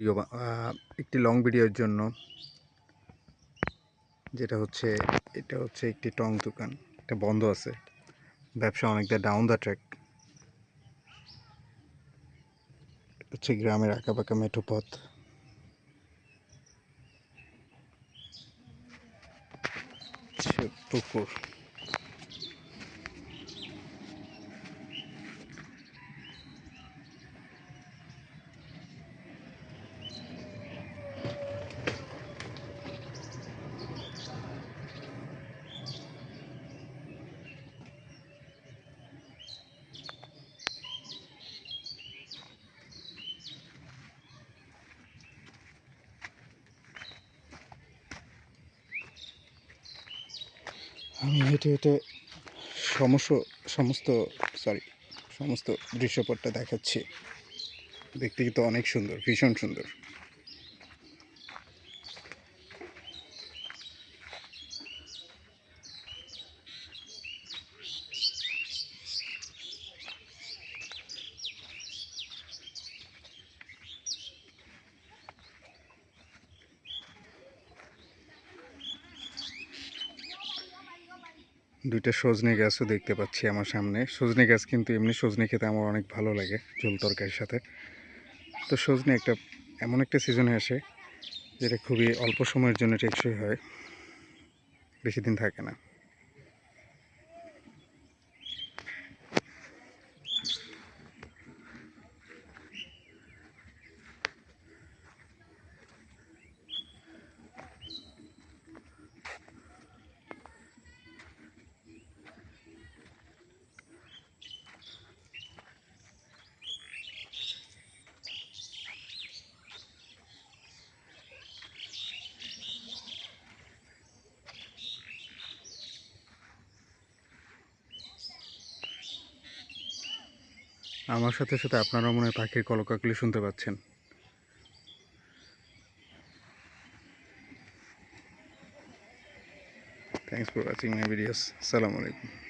Video একটি long ভিডিওর জন্য, যেটা হচ্ছে, এটা হচ্ছে একটি টং দোকান। এটা বন্ধ আছে। ব্যবসা অনেকটা ডাউন দ্য ট্র্যাক হচ্ছে গ্রামের আঁকাবাঁকা মেঠো পথ। পুকুর। আমি হেঁটে হেঁটে সমস্ত সমস্ত সরি সমস্ত দৃশ্যপটটা দেখাচ্ছি। দেখতে কিন্তু অনেক সুন্দর, ভীষণ সুন্দর। দুইটা সজনে গাছও দেখতে পাচ্ছি আমার সামনে। সজনে গাছ কিন্তু এমনি সজনে খেতে আমার অনেক ভালো লাগে ঝোল তরকারির সাথে। তো সজনে একটা এমন একটা সিজনে আসে, যেটা খুবই অল্প সময়ের জন্য টেকসই হয়, বেশি দিন থাকে না। আমার সাথে সাথে আপনারাও মনে হয় পাখির কলকাকলি শুনতে পাচ্ছেন। Thanks for watching my videos আসসালামু আলাইকুম